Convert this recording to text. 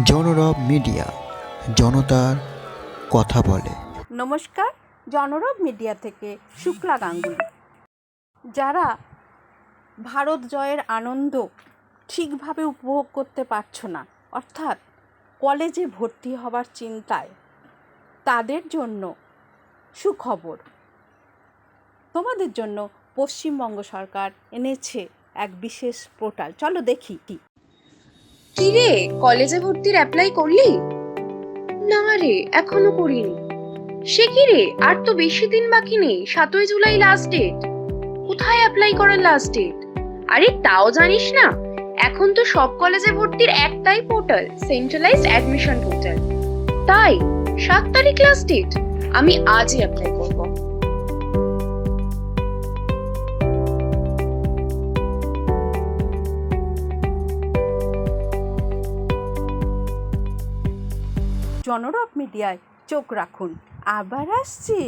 জনরব media, জনতার কথা বলে। নমস্কার, জনরব মিডিয়া থেকে শুক্লা গাঙ্গুলি। যারা ভারত জয়ের আনন্দ ঠিকভাবে উপভোগ করতে পারছ না, অর্থাৎ কলেজে ভর্তি হবার চিন্তায়, তাদের জন্য সুখবর। তোমাদের জন্য পশ্চিমবঙ্গ সরকার এনেছে এক বিশেষ পোর্টাল। চলো দেখি কি। কি রে কলেজে ভর্তির অ্যাপ্লাই করলি? না রে, এখনও করিনি। সে কি রে আর তো বেশি দিন বাকি নেই, সাতই জুলাই লাস্ট ডেট কোথায় অ্যাপ্লাই করার লাস্ট ডেট আরে, তাও জানিস না? এখন তো সব কলেজে ভর্তির একটাই পোর্টাল সেন্ট্রালাইজড অ্যাডমিশন পোর্টাল তাই, সাত তারিখ লাস্ট ডেট আমি আজই অ্যাপ্লাই করব। জনরব মিডিয়ায় চোখ রাখুন। আবার আসছে।